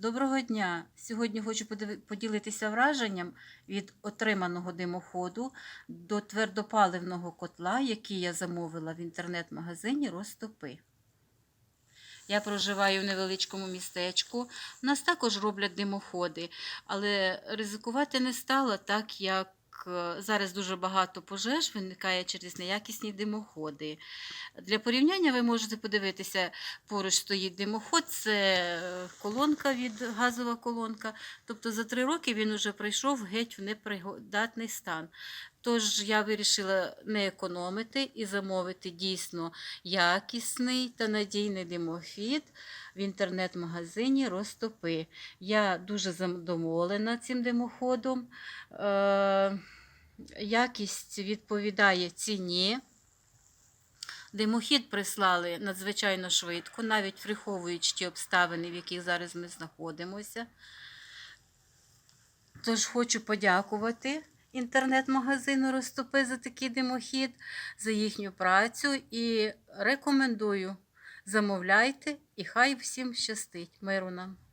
Доброго дня! Сьогодні хочу поділитися враженням від отриманого димоходу до твердопаливного котла, який я замовила в інтернет-магазині Ростопи. Я проживаю в невеличкому містечку. У нас також роблять димоходи, але ризикувати не стала, так як е, зараз дуже багато пожеж виникає через неякісні димоходи. Для порівняння ви можете подивитися, поруч стоїть димоход, це е, колонка від газова колонка. Тобто за три роки він вже прийшов геть в непригодатний стан. Тож я вирішила не економити і замовити дійсно якісний та надійний димохід в інтернет-магазині Ростопи. Я дуже задоволена цим димоходом. Е, якість відповідає ціні. Димохід прислали надзвичайно швидко, навіть враховуючи ті обставини, в яких зараз ми знаходимося. Тож хочу подякувати інтернет-магазину розступи за такий димохід, за їхню працю і рекомендую. Замовляйте і хай всім щастить. Миру нам!